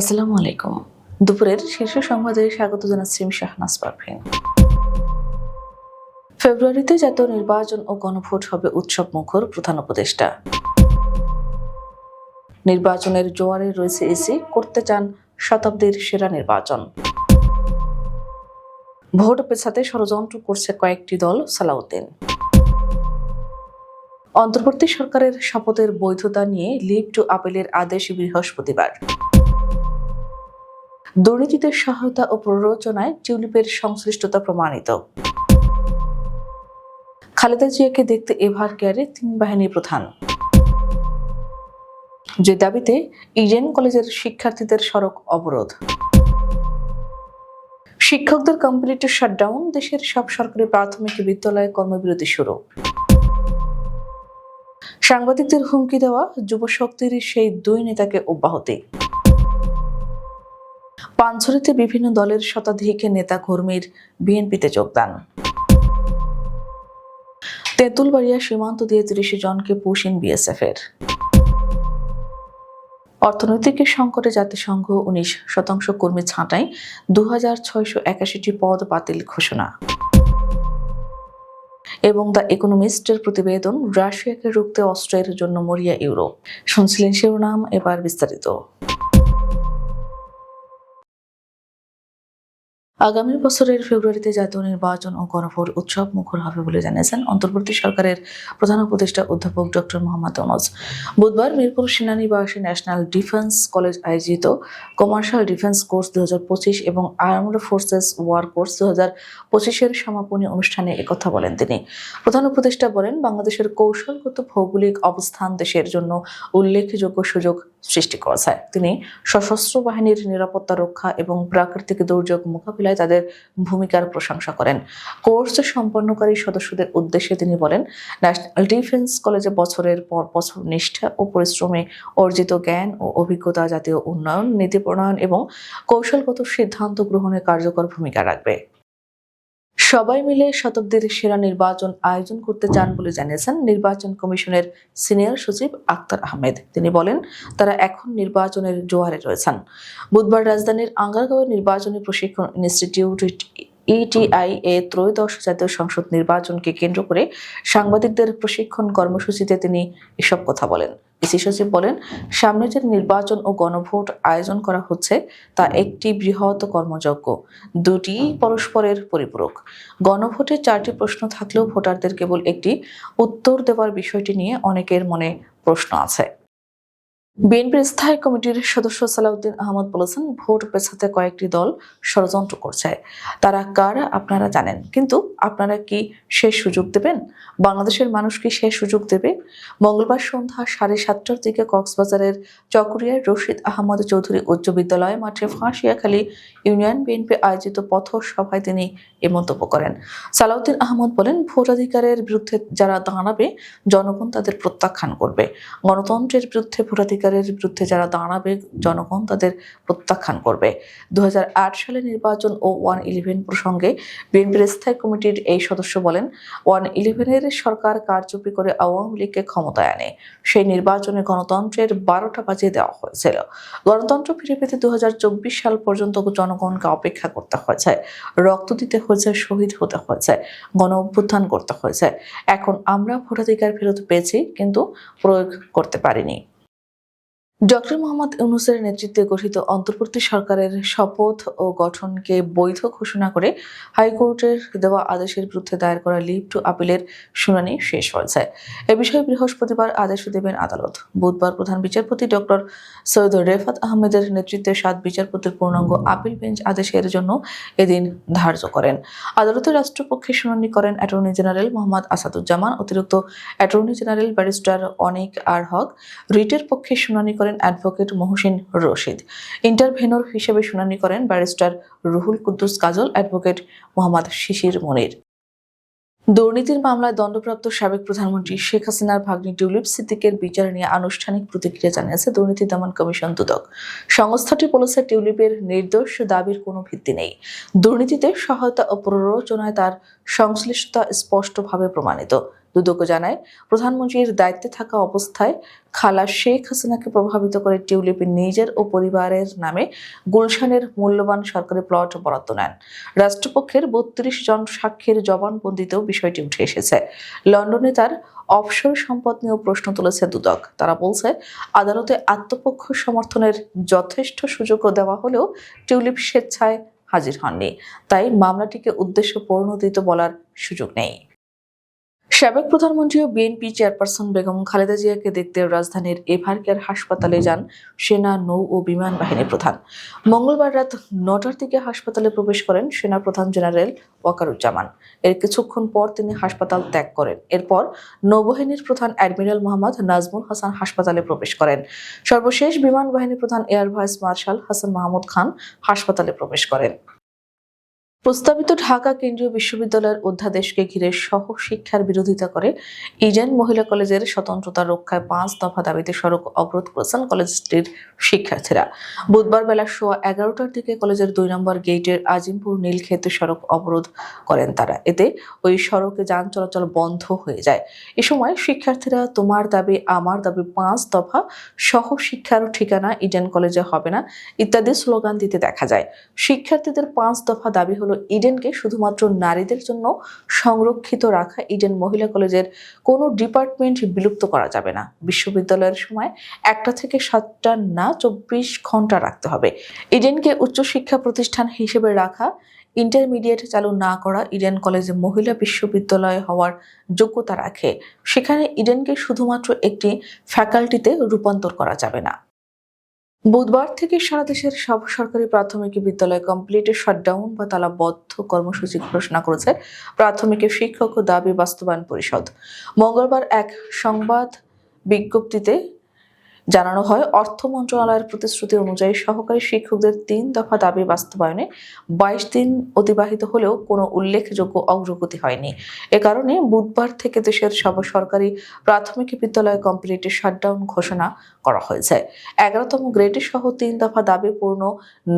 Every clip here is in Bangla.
আসসালামু আলাইকুম। দুপুরের শীর্ষ সংবাদে স্বাগত জানাচ্ছি শাহনাজ পারভিন। ফেব্রুয়ারিতে জাতীয় নির্বাচন ও গণভোট হবে উৎসব মুখর প্রধান উপদেষ্টা। নির্বাচনের জোয়ারে রয়েছে এসি, করতে চান শতাব্দীর সেরা নির্বাচন। ভোট পেছাতে ষড়যন্ত্র করছে কয়েকটি দল, সালাউদ্দিন। অন্তর্বর্তী সরকারের শপথের বৈধতা নিয়ে লিভ টু আপিলের আদেশ বৃহস্পতিবার। দুর্নীতিতে সহায়তা ও প্ররোচনায় টিউলিপের সংশ্লিষ্টতা প্রমাণিত। খালেদা জিয়াকে দেখতে এভার কেয়ারে তিন বাহিনী প্রধান। যে দাবিতে ইডেন কলেজের শিক্ষার্থীদের সড়ক অবরোধ। শিক্ষকদের কমপ্লিট শাটডাউন, দেশের সব সরকারি প্রাথমিক বিদ্যালয়ে কর্মবিরতি শুরু। সাংবাদিকদের হুমকি দেওয়া যুব শক্তির সেই দুই নেতাকে অব্যাহতি। পাঞ্ছড়িতে বিভিন্ন দলের শতাধিক নেতা কর্মীর বিএনপিতে যোগদান। তেঁতুলবাড়িয়া সীমান্ত দিয়ে তিরিশ জনকে পুষিন বিএসএফ এর অর্থনৈতিক সংকটে জাতিসংঘ উনিশ শতাংশ কর্মী ছাঁটাই দু হাজার ছয়শো একাশিটি পদ বাতিল ঘোষণা। এবং দ্য ইকোনমিস্টের প্রতিবেদন, রাশিয়াকে রুখতে অস্ত্রের জন্য মরিয়া ইউরোপ। শুনছিলেন শিরোনাম, এবার বিস্তারিত। আগামী বছরের ফেব্রুয়ারিতে জাতীয় নির্বাচন ও গণভোট উৎসব মুখর হবে বলে জানিয়েছেন অন্তর্বর্তী সরকারের প্রধান উপদেষ্টা অধ্যাপক ডক্টর মোহাম্মদ অনজ বুধবার মিরপুর সেনানিবাসী ন্যাশনাল ডিফেন্স কলেজ আয়োজিত কমার্শিয়াল ডিফেন্স কোর্স দু হাজার পঁচিশ এবং আর্মড ফোর্সেস ওয়ার কোর্স দু হাজার পঁচিশের সমাপনী অনুষ্ঠানে একথা বলেন তিনি। প্রধান উপদেষ্টা বলেন, বাংলাদেশের কৌশলগত ভৌগোলিক অবস্থান দেশের জন্য উল্লেখযোগ্য সুযোগ সৃষ্টি করেছে। তিনি সশস্ত্র বাহিনীর নিরাপত্তা রক্ষা এবং প্রাকৃতিক দুর্যোগ মোকাবিলায় তাদের ভূমিকার প্রশংসা করেন। কোর্স সম্পন্নকারী সদস্যদের উদ্দেশ্যে তিনি বলেন ন্যাশনাল ডিফেন্স কলেজে বছরের পর বছর নিষ্ঠা ও পরিশ্রমে অর্জিত জ্ঞান ও অভিজ্ঞতা জাতীয় উন্নয়ন, নীতি প্রণয়ন এবং কৌশলগত সিদ্ধান্ত গ্রহণে কার্যকর ভূমিকা রাখবে। সবাই মিলে শতাব্দীর সেরা নির্বাচন আয়োজন করতে চান বলে জানিয়েছেন নির্বাচন কমিশনের সিনিয়র সচিব আক্তার আহমেদ। তিনি বলেন, তারা এখন নির্বাচনের জোয়ারে রয়েছেন। বুধবার রাজধানীর আঙ্গারগাঁওয়ের নির্বাচনী প্রশিক্ষণ ইনস্টিটিউট ইটিআই এ ত্রয়োদশ জাতীয় সংসদ নির্বাচনকে কেন্দ্র করে সাংবাদিকদের প্রশিক্ষণ কর্মসূচিতে তিনি এসব কথা বলেন। ইসি সচিব বলেন, সামনে যে নির্বাচন ও গণভোট আয়োজন করা হচ্ছে, তা একটি বৃহৎ কর্মযজ্ঞ। দুটি পরস্পরের পরিপূরক। গণভোটে চারটি প্রশ্ন থাকলেও ভোটারদের কেবল একটি উত্তর দেওয়ার বিষয়টি নিয়ে অনেকের মনে প্রশ্ন আছে। বিএনপির স্থায়ী কমিটির সদস্য সালাউদ্দিন আহমদ বলেছেন, ভোট পেছাতে কয়েকটি দল ষড়যন্ত্র করছে। তারা কারা আপনারা জানেন, কিন্তু আপনারা কি সে সুযোগ দেবেন? বাংলাদেশের মানুষ কি সে সুযোগ দেবে? মঙ্গলবার সন্ধ্যা সাড়ে সাতটার দিকে কক্সবাজারের চকরিয়ার রশিদ আহমদ চৌধুরী উচ্চ বিদ্যালয় মাঠে ফাঁসিয়াখালী ইউনিয়ন বিএনপি আয়োজিত পথ সভায় তিনি এ মন্তব্য করেন। সালাউদ্দিন আহমদ বলেন, ভোটাধিকারের বিরুদ্ধে যারা দাঁড়াবে, জনগণ তাদের প্রত্যাখ্যান করবে। গণতন্ত্রের বিরুদ্ধে ভোটাধিকারের বিরুদ্ধে যারা দাঁড়াবে জনগণ তাদের প্রত্যাখ্যান করবে। দু হাজার আট সালে নির্বাচন ও ওয়ান ইলেভেন প্রসঙ্গে বিএনপির স্থায়ী কমিটির এই সদস্য বলেন, ওয়ান ইলেভেনের সরকার কারচুপি করে আওয়ামী লীগকে ক্ষমতায় আনে। সেই নির্বাচনে গণতন্ত্রের বারোটা বাজিয়ে দেওয়া হয়েছিল। গণতন্ত্র ফিরে পেতে দু হাজার চব্বিশ সাল পর্যন্ত জনগণকে অপেক্ষা করতে হয়েছে। রক্ত দিতে হয়েছে, শহীদ হতে হয়েছে, গণ অভ্যুত্থান করতে হয়েছে। এখন আমরা ভোটাধিকার ফেরত পেয়েছি, কিন্তু প্রয়োগ করতে পারিনি। ডক্টর মোহাম্মদ ইউনুসের নেতৃত্বে গঠিত অন্তর্বর্তী সরকারের শপথ ও গঠনকে বৈধ ঘোষণা করে হাইকোর্টের দেওয়া আদেশের বিরুদ্ধে দায়ের করা লিভ টু আপিলের শুনানি শেষ হয়েছে। এ বিষয়ে বৃহস্পতিবার আদেশ দেবেন আদালত। বুধবার প্রধান বিচারপতি ডক্টর সৈয়দ রেফাত আহমেদের নেতৃত্বে সাত বিচারপতির পূর্ণাঙ্গ আপিল বেঞ্চ আদেশের জন্য এদিন ধার্য করেন। আদালতের রাষ্ট্রপক্ষে শুনানি করেন অ্যাটর্নি জেনারেল মোহাম্মদ আসাদুজ্জামান, অতিরিক্ত attorney general barrister Anik R Haque রিটের পক্ষে শুনানি করেন অ্যাডভোকেট মহসিন রশিদ। ইন্টারভেনর হিসেবে শুনানি করেন ব্যারিস্টার রুহুল কুদ্দুস কাজল, অ্যাডভোকেট মোহাম্মদ শিশির মনির। দুর্নীতির মামলায় দণ্ডপ্রাপ্ত সাবেক প্রধানমন্ত্রী শেখ হাসিনার ভাগ্নি টিউলিপ সিদ্দিকের বিচার নিয়ে আনুষ্ঠানিক প্রতিক্রিয়া জানিয়েছে দুর্নীতি দমন কমিশন দুদক। সংস্থাটি বলেছে, টিউলিপের নির্দোষ দাবির কোনো ভিত্তি নেই। দুর্নীতিতে সহায়তা ও প্ররোচনায় তার সংশ্লিষ্টতা স্পষ্টভাবে প্রমাণিত। দুদক জানায়, প্রধানমন্ত্রীর দায়িত্বে থাকা অবস্থায় খালা শেখ হাসিনাকে প্রভাবিত করে টিউলিপ নিজের ও পরিবারের নামে গুলশানের মূল্যবান সরকারি প্লট বরাদ্দ নেন। রাষ্ট্রপক্ষের বত্রিশ জন সাক্ষীর জবানবন্দিতেও বিষয়টি উঠে এসেছে। লন্ডনে তার অবসর সম্পদ নিয়েও প্রশ্ন তুলেছে দুদক। তারা বলছে, আদালতে আত্মপক্ষ সমর্থনের যথেষ্ট সুযোগও দেওয়া হলেও টিউলিপ স্বেচ্ছায় হাজির হননি। তাই মামলাটিকে উদ্দেশ্য পরিণতিত বলার সুযোগ নেই। সাবেক প্রধানমন্ত্রী ও বিএনপি চেয়ারপারসন বেগম খালেদা জিয়াকে দেখতে রাজধানীর এভারকেয়ার হাসপাতালে যান সেনা, নৌ ও বিমান বাহিনী প্রধান। মঙ্গলবার রাত নটার দিকে হাসপাতালে প্রবেশ করেন সেনা প্রধান জেনারেল ওয়াকারুজ্জামান। এর কিছুক্ষণ পর তিনি হাসপাতাল ত্যাগ করেন। এরপর নৌবাহিনীর প্রধান অ্যাডমিরাল মোহাম্মদ নাজমুল হাসান হাসপাতালে প্রবেশ করেন। সর্বশেষ বিমান বাহিনী প্রধান air vice marshal Hasan Mahmud Khan হাসপাতালে প্রবেশ করেন। প্রস্তাবিত ঢাকা কেন্দ্রীয় বিশ্ববিদ্যালয়ের অধ্যাদেশকে ঘিরে সহ শিক্ষার বিরোধিতা করে ইডেন মহিলা কলেজের স্বতন্ত্রতা রক্ষায় পাঁচ দফা দাবিতে সড়ক অবরোধ করেছেন কলেজটির শিক্ষার্থীরা। বুধবার বেলা সোয়া এগারোটার দিকে কলেজের দুই নম্বর গেটের আজিমপুর নীলক্ষেত সড়ক অবরোধ করেন তারা। এতে ওই সড়কে যান চলাচল বন্ধ হয়ে যায়। এ সময় শিক্ষার্থীরা, তোমার দাবি আমার দাবি পাঁচ দফা সহ শিক্ষার ঠিকানা ইডেন কলেজে হবে না ইত্যাদি স্লোগান দিতে দেখা যায়। শিক্ষার্থীদের পাঁচ দফা দাবি হলো ইডেনকে শুধুমাত্র নারীদের জন্য সংরক্ষিত রাখা ইডেন মহিলা কলেজের কোনো ডিপার্টমেন্ট বিলুপ্ত করা যাবে না। বিশ্ববিদ্যালয়ের সময় একটা থেকে সাতটা না চব্বিশ ঘণ্টা রাখতে হবে। ইডেনকে উচ্চশিক্ষা প্রতিষ্ঠান হিসেবে রাখা, ইন্টারমিডিয়েট চালু না করা ইডেন কলেজে মহিলা বিশ্ববিদ্যালয় হওয়ার যোগ্যতা রাখে। সেখানে ইডেনকে শুধুমাত্র একটি ফ্যাকাল্টিতে রূপান্তর করা যাবে না। বুধবার থেকে সারা দেশের সব সরকারি প্রাথমিক বিদ্যালয় কমপ্লিট শাটডাউন বা তালাবদ্ধ কর্মসূচি ঘোষণা করেছে প্রাথমিক শিক্ষক ও দাবি বাস্তবায়ন পরিষদ। মঙ্গলবার এক সংবাদ বিজ্ঞপ্তিতে জানানো হয়, অর্থ মন্ত্রণালয়ের প্রতিশ্রুতি অনুযায়ী সহকারী শিক্ষকদের তিন দফা দাবি বাস্তবায়নে বাইশ দিন অতিবাহিত হলেও কোনো উল্লেখযোগ্য অগ্রগতি হয়নি। এ কারণে বুধবার থেকে দেশের সব সরকারি প্রাথমিক বিদ্যালয় কমপ্লিট শাটডাউন ঘোষণা করা হয়েছে। এগারোতম গ্রেডে সহ তিন দফা দাবি পূর্ণ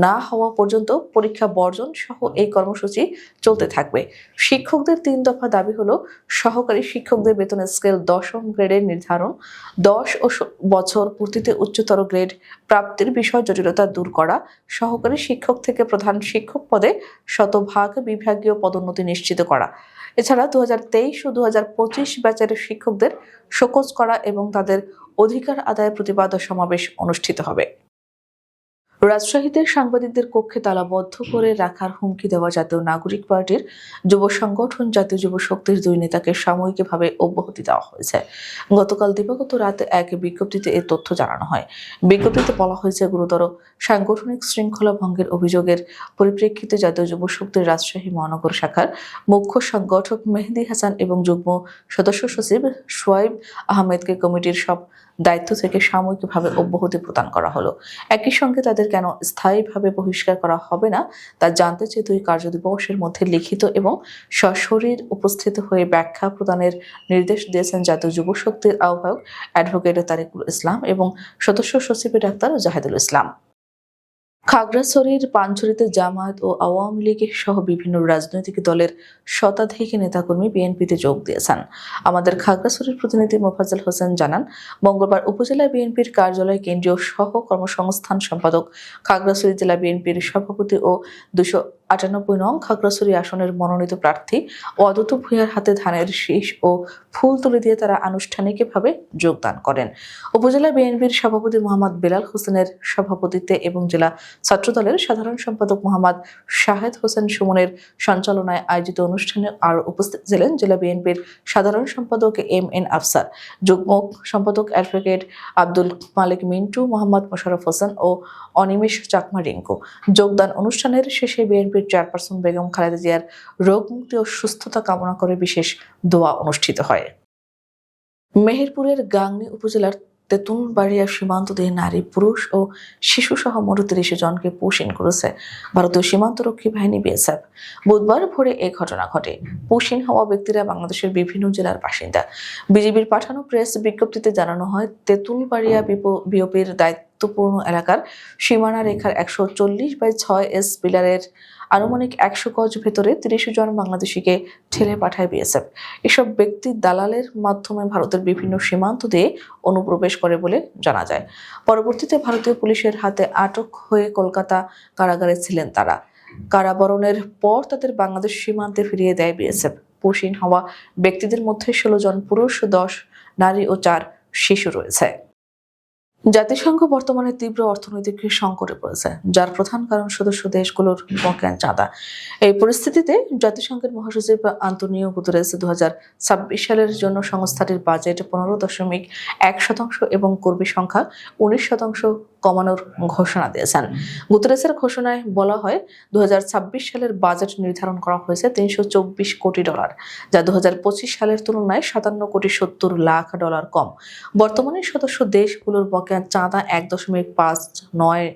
না হওয়া পর্যন্ত পরীক্ষা বর্জন সহ এই কর্মসূচি চলতে থাকবে। শিক্ষকদের তিন দফা দাবি হলো সহকারী শিক্ষকদের বেতনের স্কেল দশম গ্রেডের নির্ধারণ, দশ ও বছর পূর্তিতে উচ্চতর গ্রেড প্রাপ্তির বিষয় জটিলতা দূর করা। সহকারী শিক্ষক থেকে প্রধান শিক্ষক পদে শতভাগ বিভাগীয় পদোন্নতি নিশ্চিত করা। এছাড়া দু হাজার তেইশ ও দু হাজার পঁচিশ ব্যাচের শিক্ষকদের শোকজ করা এবং তাদের অধিকার আদায়ের প্রতিবাদ সমাবেশ অনুষ্ঠিত হবে। রাজশাহীতে সাংবাদিকদের কক্ষে তালাবদ্ধ করে রাখার হুমকি দেওয়া জাতীয় নাগরিক পার্টির যুব সংগঠন, জাতীয় যুব শক্তির দুই নেতাকে সাময়িকভাবে অব্যাহতি দেওয়া হয়েছে। গতকাল দিবাগত রাতে এক বিজ্ঞপ্তিতে এ তথ্য জানানো হয়। বিজ্ঞপ্তিতে বলা হয়েছে, গুরুতর সাংগঠনিক শৃঙ্খলা ভঙ্গের অভিযোগের পরিপ্রেক্ষিতে জাতীয় যুব শক্তির রাজশাহী মহানগর শাখার মুখ্য সংগঠক মেহেদি হাসান এবং যুগ্ম সদস্য সচিব সোয়াইব আহমেদকে কমিটির সব দায়িত্ব থেকে সাময়িকভাবে অব্যাহতি প্রদান করা হলো। একই সঙ্গে তাদের কেন স্থায়ীভাবে বহিষ্কার করা হবে না, তা জানতে চেয়ে দুই কার্যদিবসের মধ্যে লিখিত এবং সশরীর উপস্থিত হয়ে ব্যাখ্যা প্রদানের নির্দেশ দিয়েছেন জাতীয় যুব শক্তির আহ্বায়ক অ্যাডভোকেট তারিকুল ইসলাম এবং সদস্য সচিবের ডাক্তার জাহেদুল ইসলাম। খাগড়াছড়ির পাঞ্চরিতে জামায়াত ও আওয়ামী লীগ সহ বিভিন্ন রাজনৈতিক দলের শতাধিক নেতাকর্মী বিএনপিতে যোগ দিয়েছেন। আমাদের খাগড়াছড়ির প্রতিনিধি মোফাজ্জল হোসেন জানান, মঙ্গলবার উপজেলা বিএনপির কার্যালয়ে কেন্দ্রীয় সহ কর্মসংস্থান সম্পাদক খাগড়াছড়ি জেলা বিএনপির সভাপতি ও দুশো আটানব্বই নং খাগড়াছড়ি আসনের মনোনীত প্রার্থী অদত ভূঁইয়ার হাতে ধানের শীষ ও ফুল তুলে দিয়ে তারা আনুষ্ঠানিকভাবে যোগদান করেন। উপজেলা বিএনপির সভাপতি মোহাম্মদ বেলাল হোসেনের সভাপতিত্বে এবং জেলা ছাত্রদলের সাধারণ সম্পাদক মোহাম্মদ শাহেদ হোসেন সুমনের সঞ্চালনায় আয়োজিত অনুষ্ঠানে আর উপস্থিত ছিলেন জেলা বিএনপির সাধারণ সম্পাদক এম এন আফসার, যুগ্ম সম্পাদক অ্যাডভোকেট আব্দুল মালিক মিন্টু, মোহাম্মদ মোশাররফ হোসেন ও অনিমেষ চাকমা রিঙ্কু। যোগদান অনুষ্ঠানের শেষে বিএনপির চেয়ারপারসন বেগম খালেদা জিয়ার রোগ মুক্তি ও সুস্থতা কামনা করে বিশেষ দোয়া অনুষ্ঠিত হয়। মেহেরপুরের গাংনী উপজেলার তেঁতুলবাড়িয়া সীমান্ত দিয়ে নারী, পুরুষ ও শিশু সহ মোট তিরিশ জনকে পুষিন করেছে ভারতীয় সীমান্তরক্ষী বাহিনী বিএসএফ। বুধবার ভোরে এ ঘটনা ঘটে। পুষিন হওয়া ব্যক্তিরা বাংলাদেশের বিভিন্ন জেলার বাসিন্দা। বিজিবির পাঠানো প্রেস বিজ্ঞপ্তিতে জানানো হয়, তেঁতুলবাড়িয়া বিওপির দায়িত্বপূর্ণ এলাকার সীমানা রেখার একশো চল্লিশ বাই ছয় এস পিলারের আনুমানিক একশো গজ ভেতরে তিরিশ জন বাংলাদেশিকে ঠেলে পাঠায় বিএসএফ। এসব ব্যক্তি দালালের মাধ্যমে ভারতের বিভিন্ন সীমান্ত দিয়ে অনুপ্রবেশ করে বলে জানা যায়। পরবর্তীতে ভারতীয় পুলিশের হাতে আটক হয়ে কলকাতা কারাগারে ছিলেন তারা। কারাবরণের পর তাদের বাংলাদেশ সীমান্তে ফিরিয়ে দেয় বিএসএফ। পুশিন হওয়া ব্যক্তিদের মধ্যে ষোলো জন পুরুষ, দশ নারী ও চার শিশু রয়েছে। জাতিসংঘ বর্তমানে তীব্র অর্থনৈতিক সংকটে পড়েছে, যার প্রধান কারণ সদস্য দেশগুলোর বকেয়া চাঁদা। এই পরিস্থিতিতে জাতিসংঘের মহাসচিব আন্তনিও গুতরেস দু সালের জন্য সংস্থাটির বাজেট পনেরো দশমিক এক শতাংশ এবং কর্মী সংখ্যা উনিশ শতাংশ কমানোর ঘোষণা দিয়েছেন। গুতরেসের ঘোষণায় বলা হয় দু হাজার ছাব্বিশ সালের বাজেট নির্ধারণ করা হয়েছে তিনশো চব্বিশ কোটি ডলার, যা দু হাজার পঁচিশ সালের তুলনায় সাতান্ন কোটি সত্তর লাখ ডলার কম। বর্তমানে সদস্য দেশগুলোর বকেয়া চাঁদা এক দশমিক পাঁচ নয়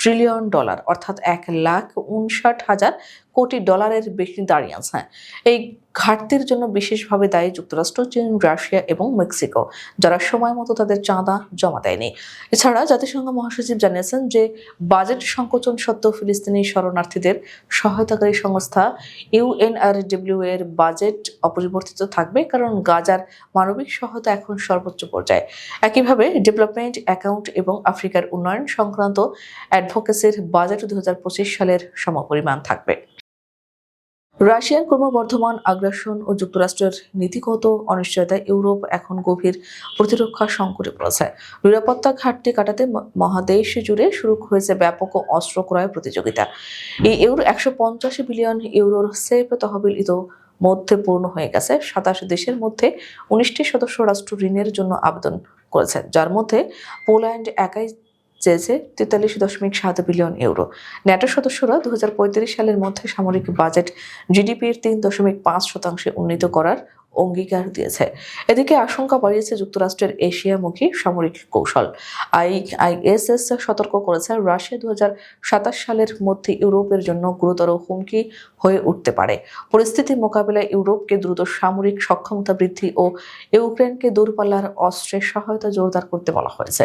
ট্রিলিয়ন ডলার, অর্থাৎ এক লাখ উনষাট হাজার কোটি ডলারের বেশি দাঁড়িয়েছে এই ঘাটতির জন্য বিশেষভাবে দায়ী যুক্তরাষ্ট্র, চীন, রাশিয়া এবং মেক্সিকো, যারা সময় মতো তাদের চাঁদা জমা দেয়নি। এছাড়া জাতিসংঘ মহাসচিব জানিয়েছেন যে, বাজেট সংকোচন সত্ত্বেও ফিলিস্তিনি শরণার্থীদের সহায়তাকারী সংস্থা ইউএনআরডব্লিউ এর বাজেট অপরিবর্তিত থাকবে কারণ গাজার মানবিক সহায়তা এখন সর্বোচ্চ পর্যায়ে। একইভাবে ডেভেলপমেন্ট অ্যাকাউন্ট এবং আফ্রিকার উন্নয়ন সংক্রান্ত অ্যাডভোকেসির বাজেট দু হাজার পঁচিশ সালের সমপরিমাণ থাকবে। রাশিয়ার ক্রমবর্ধমান আগ্রাসন ও যুক্তরাষ্ট্রের নীতিগত অনিশ্চয়তায় ইউরোপ এখন গভীর প্রতিরক্ষা সংকটে পড়েছে। নিরাপত্তা ঘাটতি কাটাতে মহাদেশ জুড়ে শুরু হয়েছে ব্যাপক অস্ত্র ক্রয় প্রতিযোগিতা। এই ইউরো একশো পঞ্চাশ বিলিয়ন ইউরোর সেফ তহবিল ইতো মধ্যে পূর্ণ হয়ে গেছে। সাতাশ দেশের মধ্যে উনিশটি সদস্য রাষ্ট্র ঋণের জন্য আবেদন করেছে, যার মধ্যে পোল্যান্ড একাই চেয়েছে তেতাল্লিশ দশমিক সাত বিলিয়ন ইউরো। ন্যাটো সদস্যরা দুহাজার পঁয়ত্রিশ সালের মধ্যে সামরিক বাজেট জিডিপির তিন দশমিক পাঁচ শতাংশে উন্নীত করার অঙ্গীকার দিয়েছে। এদিকে আশঙ্কা বাড়িয়েছে যুক্তরাষ্ট্রের এশিয়ামুখী সামরিক কৌশল। আই আইএসএস সতর্ক করেছে, রাশিয়া দু সালের মধ্যে ইউরোপের জন্য গুরুতর হুমকি হয়ে উঠতে পারে। পরিস্থিতি মোকাবিলায় ইউরোপকে দ্রুত সামরিক সক্ষমতা বৃদ্ধি ও ইউক্রেনকে দূরপাল্লার অস্ত্রের সহায়তা জোরদার করতে বলা হয়েছে।